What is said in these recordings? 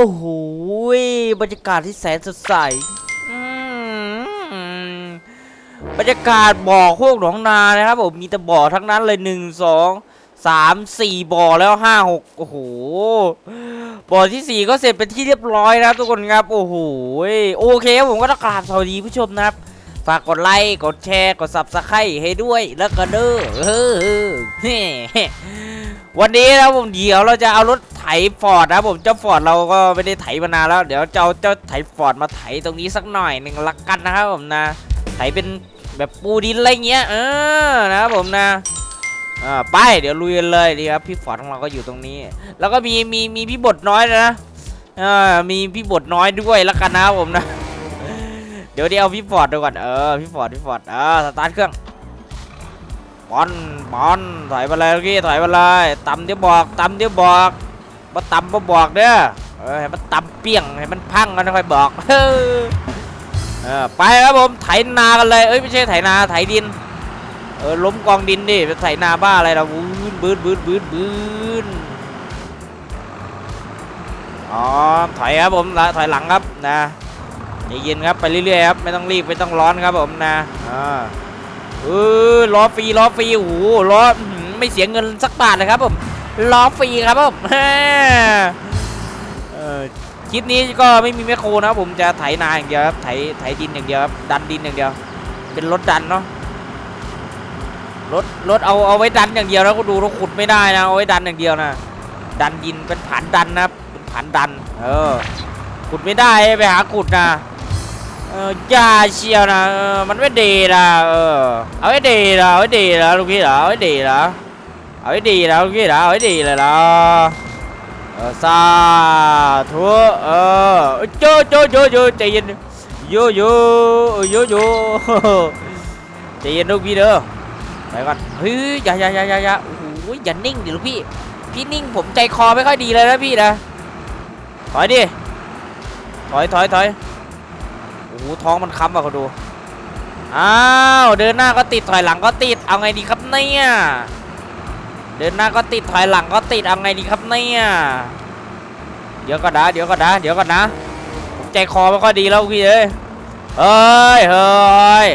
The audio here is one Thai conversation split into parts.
โอ้โหบรรยากาศที่แสนสดใสอืมบรรยากาศบ่อโคกหนองนานะครับผมมีแต่บ่อทั้งนั้นเลยหนึ่งสองสามสี่บ่อแล้วห้าหกโอ้โหบ่อที่สี่ก็เสร็จเป็นที่เรียบร้อยนะทุกคนครับโอ้โหโอเคครับผมก็ต้องกราบสวัสดีผู้ชมนะครับฝากกดไลค์กดแชร์กด subscribe ให้ด้วยแล้วก็เด้อเฮ้วันนี้นะผมเดี๋ยวเราจะเอารถ ฟอร์ดนะผมเจ้าฟอร์ดเราก็ไม่ได้ไถมานานแล้ว เดี๋ยวเจะเอาเจ้าไถฟอร์ดมาไถตรงนี้สักหน่อยหนึ่งละกันนะครับผมนะ ไถเป็นแบบปูดินอะไรเงี้ยเออนะครับผมนะอ่าไปเดี๋ยวลุยกันเลยดีครับพี่ฟอร์ดของเราก็อยู่ตรงนี้ แล้วก็มีมีมีพี่บทน้อยนะอ่ามีพี่บทน้อยด้วยละกันนะครับผมนะ เดี๋ยวเดี๋ยวเอาพี่ฟอร์ดดูก่อนเออพี่ฟอร์ดพี่ฟอร์ดเออสตาร์ทเครื่องบอลบอลถอยมาเลยเมื่อกี้ถอยมาเลยตำเดี๋ยวบอกตำเดี๋ยวบอก มาตำมาบอกเด้อเออให้มันตำเปี้ยงให้มันพังกันค่อยบอกเออไปครับผมไถนากันเลยเอ้ยไม่ใช่ไถนาไถดินเออล้มกองดินดิไปไถนาบ้าอะไรเราบืนบืนบืนบืนบืนอ๋อถอยครับผมถอยหลังครับนะใจเย็นครับไปเรื่อยๆครับไม่ต้องรีบไม่ต้องร้อนครับผมนะอ่าเออล้อฟรีล้อฟรีโอ้โหล้อไม่เสียเงินสักบาทเลยครับผม ล้อฟรีครับผมคลิปนี้ก็ไม่มีแมคโครนะผมจะไถนาอย่างเดียวครับไถไถดินอย่างเดียวครับดันดินอย่างเดียว เป็นรถดันเนาะรถรถเอาเอาไว้ดันอย่างเดียวแล้วก็ดูราขุดไม่ได้นะเอาไว้ดันอย่างเดียวนะดันดินเป็นผันดันนะเป็นผันดัน เออขุดไม่ได้ไปหาขุดนะเออย่าเชียวนะมันไม่ดีนะเออเอาไว้ดีนะเอาไว้ดีนะลูกพี่เหรอเอาไว้ดีนะ เอาไว้ดีนะลูกพี่เหรอเอาไว้ดีเลยนะเออสาธุเออโจโจโจโจใจเย็นโยโยโยโยใจเย็นลูกพี่เด้อไปก่อนเฮ้ยอย่าอย่าอย่าอย่าอย่าโอ้โหอย่านิ่งดิลูกพี่พี่นิ่งผมใจคอไม่ค่อยดีเลยนะพี่นะถอยดิถอยถอยถอยโอ้โหท้องมันค้ำอะเขาดูอ้าวเดินหน้าก็ติดถอยหลังก็ติดเอาไงดีครับเนี่ย เดินหน้าก็ติดถอยหลังก็ติดเอาไงดีครับเนี่ยเดี๋ยวก่อนนะเดี๋ยวก่อนนะเดี๋ยวก่อนนะผมใจคอไม่ค่อยดีแล้วพี่เอ้ยเฮ้ยเฮ้ย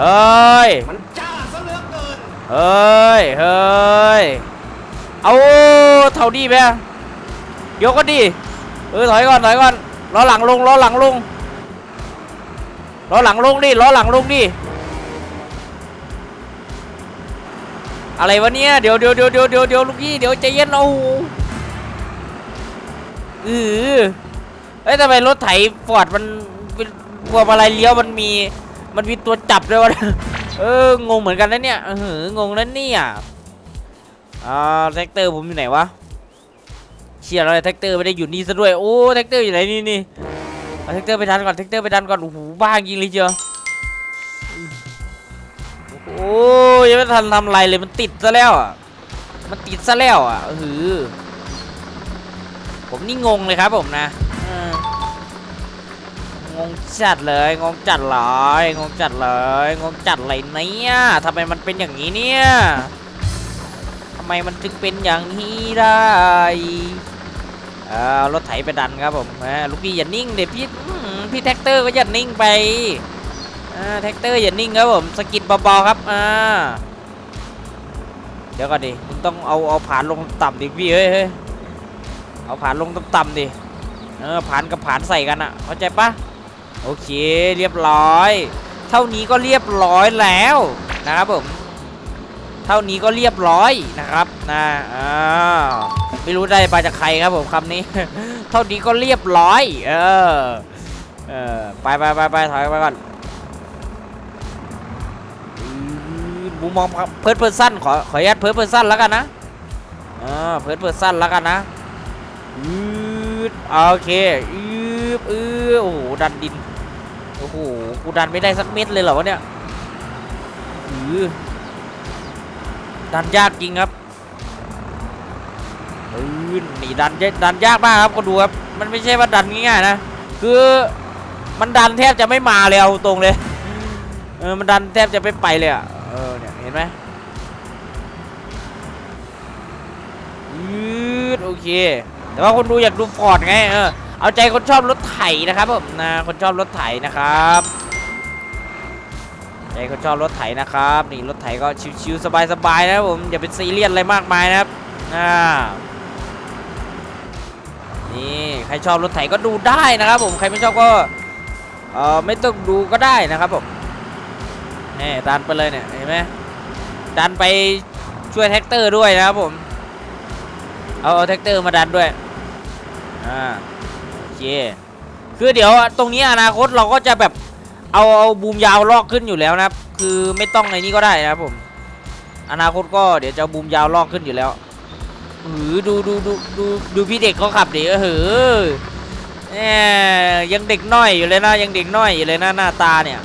เฮ้ยมันจ้าซะเหลือเกินเฮ้ยเฮ้ยเอาเท่าดีไปอะเดี๋ยวก็ดีเออถอยก่อนถอยก่อนล้อหลังลงล้อหลังลงล้อหลังลงดิล้อหลังลงดิ อะไรวะเนี่ยเดี๋ยวเดี๋ยวเดี๋ยวเดี๋ยวเดี๋ยวเดี๋ยวลูกพี่เดี๋ยวใจเย็นเอาเออเอ้ยทำไมรถไถฟอร์ดมันพวงมาลัยเลี้ยวมันมีมันมีตัวจับด้วยวะเอองงเหมือนกันนะเนี่ยเอองงนะเนี่ยอ่าแท็กเตอร์ผมอยู่ไหนวะเชียร์อะไรแท็กเตอร์ไม่ได้อยู่นี่ซะด้วยโอ้แท็กเตอร์อยู่ไหนนี่นี่เอาแท็กเตอร์ไปดันก่อนแท็กเตอร์ไปดันก่อนโอ้โหบ้าจริงเลยเชียว โอ้ยังไม่ทันทำอะไรเลยมันติดซะแล้วอะมันติดซะแล้วอะเออผมนี่งงเลยครับผมนะงงจัดเลยงงจัดเลยงงจัดเลยงงจัดเลยเนี่ยทำไมมันเป็นอย่างนี้เนี่ยทำไมมันถึงเป็นอย่างนี้ได้เออรถไถไปดันครับผมลูกพี่อย่านิ่งเดี๋ยวพี่พี่แท็กเตอร์ก็อย่านิ่งไป อ่าแท็กเตอร์อย่านิ่งครับผมสกิดเบาๆครับอ่าเดี๋ยวก่อนดิมึงต้องเอาเอาผ่านลงต่ำดิพี่เฮ้ยเฮ้ยเอาผ่านลงต่ำๆดิเออผ่านกับผ่านใส่กันอะเข้าใจปะโอเคเรียบร้อย เท่านี้ก็เรียบร้อยแล้วนะครับผมเท่านี้ก็เรียบร้อยนะครับนะอ้าไม่รู้ได้มาจากใครครับผมคำนี้ เท่านี้ก็เรียบร้อย เออเออไปไปไปไปถอยไปก่อน มุมมองเพิร์ดเพิร์ดสั้นขอขออนุญาตเพิร์ดเพิร์ดสั้นแล้วกันนะอ่าเพิร์ดเพิร์ดสั้นแล้วกันนะอืดโอเคอืบอือโอ้โหดันดินโอ้โหกูดันไม่ได้สักเม็ดเลยเหรอวะเนี่ยอือดันยากจริงครับปืนนี่ดันยดันยากมากครับก็ดูครับมันไม่ใช่ว่าดันง่ายๆนะคือมันดันแทบจะไม่มาเลยเอาตรงเลยเออมันดันแทบจะไม่ไปเลยอะ เออเนี่ยเห็นไหมยืดโอเค แต่ว่าคนดูอยากดูฟอร์ดไงเออเอาใจคนชอบรถไถนะครับผมนะคนชอบรถไถนะครับใจคนชอบรถไถนะครับนี่รถไถก็ชิวๆสบายๆนะครับผมอย่าเป็นซีเรียสอะไรมากมายนะครับอ่านี่ใครชอบรถไถก็ดูได้นะครับผมใครไม่ชอบก็เออไม่ต้องดูก็ได้นะครับผม นี่ดันไปเลยเนี่ยเห็นไหมดันไปช่วยแท็กเตอร์ด้วยนะครับผมเอาเอาแท็กเตอร์มาดันด้วยอ่าโอเคคือเดี๋ยวตรงนี้อนาคตเราก็จะแบบเอาเอาบูมยาวลอกขึ้นอยู่แล้วนะครับ คือไม่ต้องในนี้ก็ได้นะครับผม อนาคตก็เดี๋ยวจะบูมยาวลอกขึ้นอยู่แล้วหือดูดูดูดูดูพี่เด็กเขาขับดิเออหือแหมยังเด็กน้อยอยู่เลยนะยังเด็กน้อยอยู่เลยนะหน้าตาเนี่ย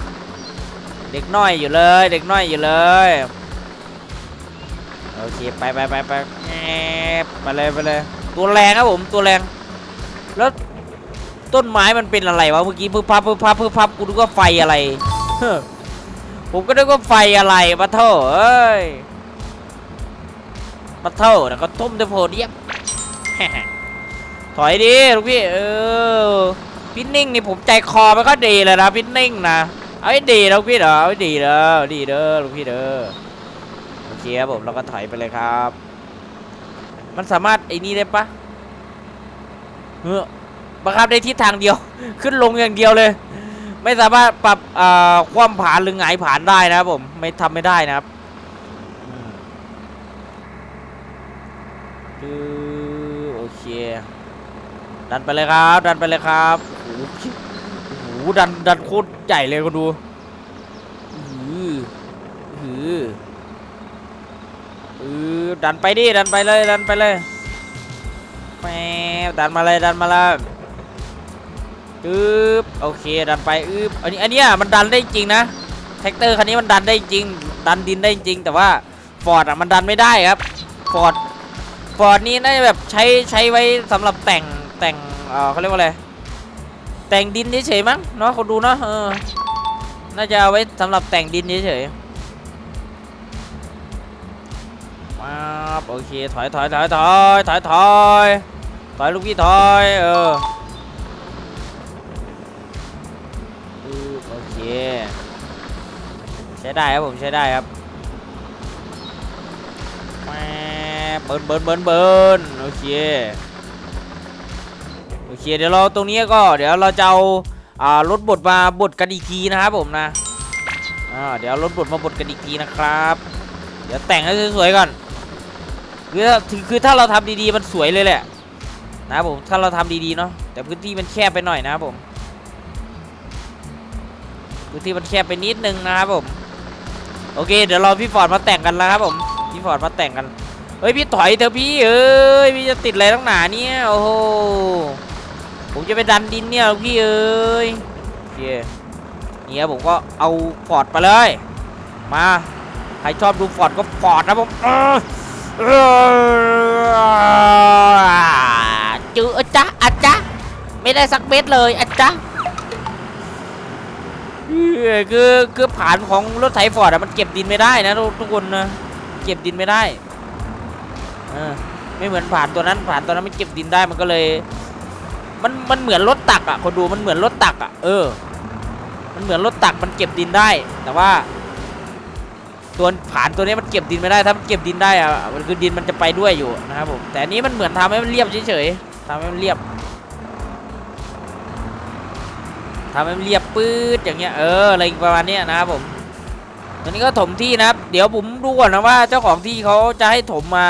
เด็กน้อยอยู่เลย เด็กน้อยอยู่เลยโอเคไปไปไปไปไปเลยไปเลยตัวแรงครับผมตัวแรงแล้วต้นไม้มันเป็นอะไรวะเมื่อกี้พึบพับพึบพับพึบพับกูนึกว่าไฟอะไรเฮ้ผมก็นึกว่าไฟอะไรปะเท่าเอ้ยปะเท่าแล้วก็ทุ่มเตโพเดียมถอยดิลูกพี่เออพี่นิ่งนี่ผมใจคอไม่ค่อยดีเลยนะพี่นิ่งนะ เอาให้ดีนะลูกพี่เด้อเอาดีเด้อดีเด้อลูกพี่เด้อโอเคครับผมเราก็ถอยไปเลยครับ มันสามารถไอ้นี่ได้ปะเออบังคับได้ทิศทางเดียว ขึ้นลงอย่างเดียวเลย ไม่สามารถปรับความผานหรือหงายผานได้นะครับผมไม่ทำไม่ได้นะครับโอเค ดันไปเลยครับ ดันไปเลยครับโอ้โห ดันดันโคตรใหญ่เลยก็ดูอืออืออือดันไปดิดันไปเลยดันไปเลยแมดันมาเลยดันมาเลยอึบโอเคดันไปอึ๊บอันนี้อันเนี้ยมันดันได้จริงนะแท็กเตอร์คันนี้มันดันได้จริง ดันดินได้จริง แต่ว่าฟอร์ดอะมันดันไม่ได้ครับฟอร์ดฟอร์ดนี่น่าจะแบบใช้ใช้ไว้สำหรับแต่งแต่งเออเขาเรียกว่าอะไร แต่งดินเฉยๆมั้งเนาะคนดูเนาะเออน่าจะเอาไว้สำหรับแต่งดินเฉยๆมาโอเคถอยถอยถอยถอยถอยถอยถอยลูกพี่ถอยเออโอเคใช้ได้ครับผมใช้ได้ครับแหม่เบิร์นเบิร์นเบิร์นเบิร์นโอเค โอเค เดี๋ยวเราตรงนี้ก็เดี๋ยวเราจะเอาอ่ารถบดมาบดกันอีกทีนะครับผมนะอ่าเดี๋ยวรถบดมาบดกันอีกทีนะครับ เดี๋ยวแต่งให้สวยๆก่อนคือถ้าคือถ้าเราทำดีๆมันสวยเลยแหละนะผมถ้าเราทำดีๆเนาะแต่พื้นที่มันแคบไปหน่อยนะครับผมพื้นที่มันแคบไปนิดนึงนะครับผมโอเค เดี๋ยวเราพี่ฟอร์ดมาแต่งกันแล้วครับผมพี่ฟอร์ดมาแต่งกันเฮ้ยพี่ถอยเถอะพี่เอ้ยพี่จะติดอะไรตั้งหนาเนี่ยโอ้โห ผมจะไปดันดินเนี่ยพี่เอ้ยเคเนี่ยผมก็เอาฟอร์ดไปเลย มา ใครชอบดูฟอร์ดก็ฟอร์ดนะผมเออเออจืออะจ๊ะอะจ๊ะไม่ได้สักเม็ดเลยอะจ๊ะเออคือคือผ่านของรถไถฟอร์ดอะมันเก็บดินไม่ได้นะทุกคนนะเก็บดินไม่ได้ไม่เหมือนผ่านตัวนั้นผ่านตัวนั้นมันเก็บดินได้มันก็เลย มันมันเหมือนรถตักอะคนดูมันเหมือนรถตักอะเออ มันเหมือนรถตักมันเก็บดินได้ แต่ว่า ตัวผ่านตัวนี้มันเก็บดินไม่ได้ถ้ามันเก็บดินได้อะมันคือดินมันจะไปด้วยอยู่นะครับผมแต่นี้มันเหมือนทำให้มันเรียบเฉยๆทำให้มันเรียบทำให้มันเรียบปื๊ดอย่างเงี้ยเอออะไรประมาณนี้นะครับผมตอนนี้ก็ถมที่นะครับ เดี๋ยวผมดูก่อนนะว่าเจ้าของที่เขาจะให้ถมมา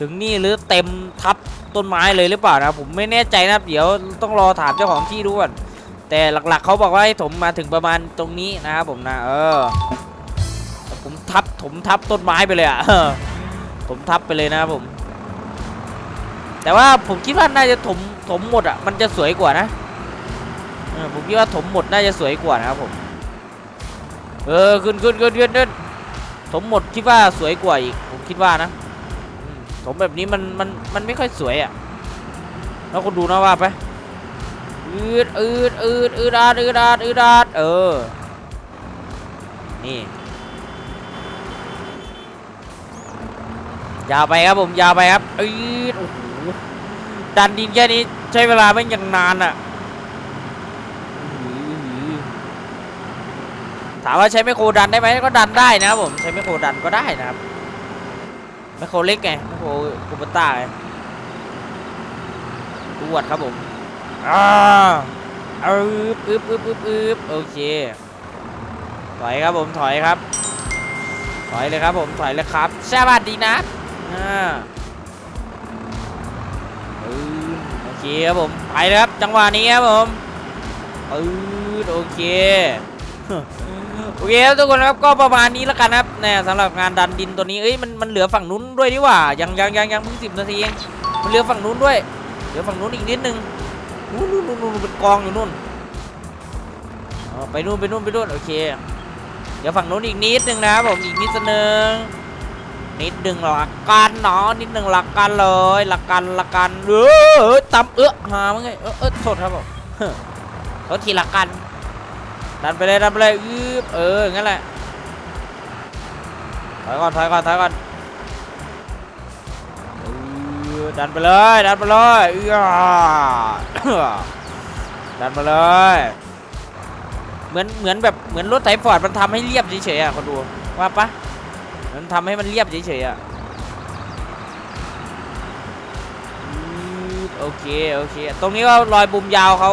ถึงนี่หรือเต็มทับ ต้นไม้เลยหรือเปล่านะผมไม่แน่ใจนะครับเดี๋ยวต้องรอถามเจ้าของที่ดูก่อนแต่หลักๆเขาบอกว่าให้ถมมาถึงประมาณตรงนี้นะครับผมนะเออผมทับถมทับต้นไม้ไปเลยอะผมทับไปเลยนะครับผม แต่ว่าผมคิดว่าน่าจะถมถมหมดอะมันจะสวยกว่านะผมคิดว่าถมหมดน่าจะสวยกว่านะครับผม เออขึ้นขึ้นขึ้นขึ้นขึ้นถมหมดคิดว่าสวยกว่าอีกผมคิดว่านะ ถมแบบนี้มันมันมันไม่ค่อยสวยอะ แล้วคุณดูนะว่าไปอืดอืดอืดอืดอาดอืดอาดอืดอาดเออ นี่ ยาวไปครับผมยาวไปครับอืดโอ้โหดันดินแค่นี้ใช้เวลาไม่ย่างนานอะอื้อหือถามว่าใช้ไมโครดันได้ไหมก็ดันได้นะครับผมใช้ไมโครดันก็ได้นะครับ ไมโครเล็กไงไมโครคูปต้าไงตรวจครับผมอ่าอึบอึบอึบอึบอึบโอเค ถอยครับผมถอยครับ ถอยเลยครับผมถอยเลยครับสวัสดีนะอ่าปืนโอเคครับผมไปเลยครับจังหวะนี้ครับผมปืนโอเค โอเคครับทุกคนครับก็ประมาณนี้แล้วกันครับนี่สำหรับงานดันดินตัวนี้เอ้ยมันมันเหลือฝั่งนู้นด้วยดีกว่ายังยังยังยังเพิ่งสิบนาทีเองมันเหลือฝั่งนู้นด้วยเหลือฝั่งนู้นอีกนิดนึงนู้นนู้นนู้นเป็นกองอยู่นู่นอ๋อไปนู่นไปนู่นไปนู่นโอเค เดี๋ยวฝั่งนู้นอีกนิดนึงนะครับผมอีกนิดนึงนิดนึงหลักกันเนาะนิดนึงหลักกันเลยหลักกันหลักกันเออตำเอื้อหามั้งไงเออเออโทษครับผมเฮ้อเขาทีหลักกัน ดันไปเลยดันไปเลยอืบเอองั้นแหละถอยก่อนถอยก่อนถอยก่อนเออดันไปเลยดันไปเลยเอื้อดันไปเลย เหมือนเหมือนแบบเหมือนรถไถฟอร์ดมันทำให้เรียบเฉยๆอะคนดูว่าปะมันทำให้มันเรียบเฉยๆอะอืมโอเคโอเค ตรงนี้ก็รอยบุมยาวเขา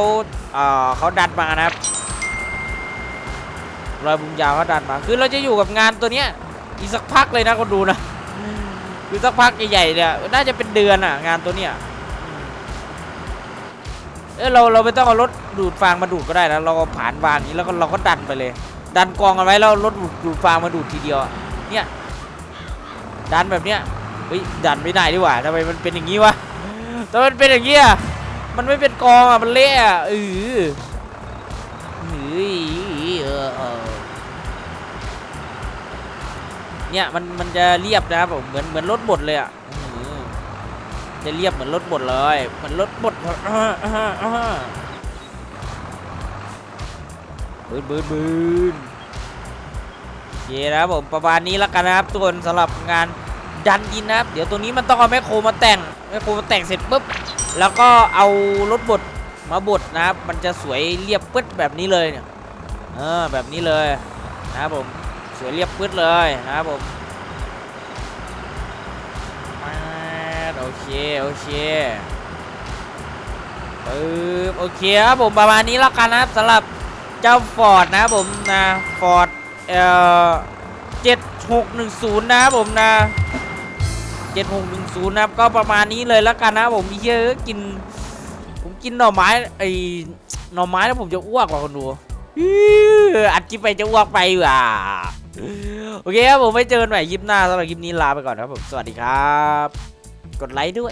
เอ่อเขาดันมานะครับ รอยบุมยาวเขาดันมา คือเราจะอยู่กับงานตัวเนี้ยอีกสักพักเลยนะคนดูนะคือสักพักใหญ่ๆเนี่ยน่าจะเป็นเดือนอะงานตัวเนี้ยอืมเออเราเราไม่ต้องเอารถดูดฟางมาดูดก็ได้นะเราเอาผ่านวางนี้แล้วก็เราก็ดันไปเลย ดันกองกันไว้แล้วรถดูดดูดฟางมาดูดทีเดียวอะเนี่ยดันแบบเนี้ยเฮ้ยดันไม่ได้ดีกว่าทำไมมันเป็นอย่างนี้วะทำไมมันเป็นอย่างนี้อะมันไม่เป็นกองอะมันเละอะเออเฮ้ยเออ เนี่ยมันมันจะเรียบนะครับผมเหมือนเหมือนรถบดเลยอะจะเรียบเหมือนรถบดเลยเหมือนรถบดบืนบืนบืนโอเคนะครับผมประมาณนี้แล้วกันนะครับทุกคนสำหรับงานดันดินนะครับ เดี๋ยวตัวนี้มันต้องเอาแมคโครมาแต่งแมคโครมาแต่งเสร็จปุ๊บแล้วก็เอารถบดมาบดนะครับ มันจะสวยเรียบปึ๊ดแบบนี้เลยเนี่ยเออแบบนี้เลยนะครับผม สวยเรียบปึ๊ดเลยนะครับผมโอเค โอเคปึ๊บโอเคครับผมประมาณนี้แล้วกันนะครับสำหรับเจ้าฟอร์ดนะครับผมนะฟอร์ดเอ่อเจ็ดหกหนึ่งศูนย์นะครับผมนะเจ็ดหกหนึ่งศูนย์นะครับก็ประมาณนี้เลยแล้วกันนะผมเยอะกิน ผมกินหน่อไม้ไอ้หน่อไม้แล้วผมจะอ้วกว่ะคนดูอื้ออัดคลิปไปจะอ้วกไปว่ะโอเคครับผมไว้เจอกันใหม่คลิปหน้าสำหรับคลิปนี้ลาไปก่อนครับผมสวัสดีครับ กดไลค์ด้วย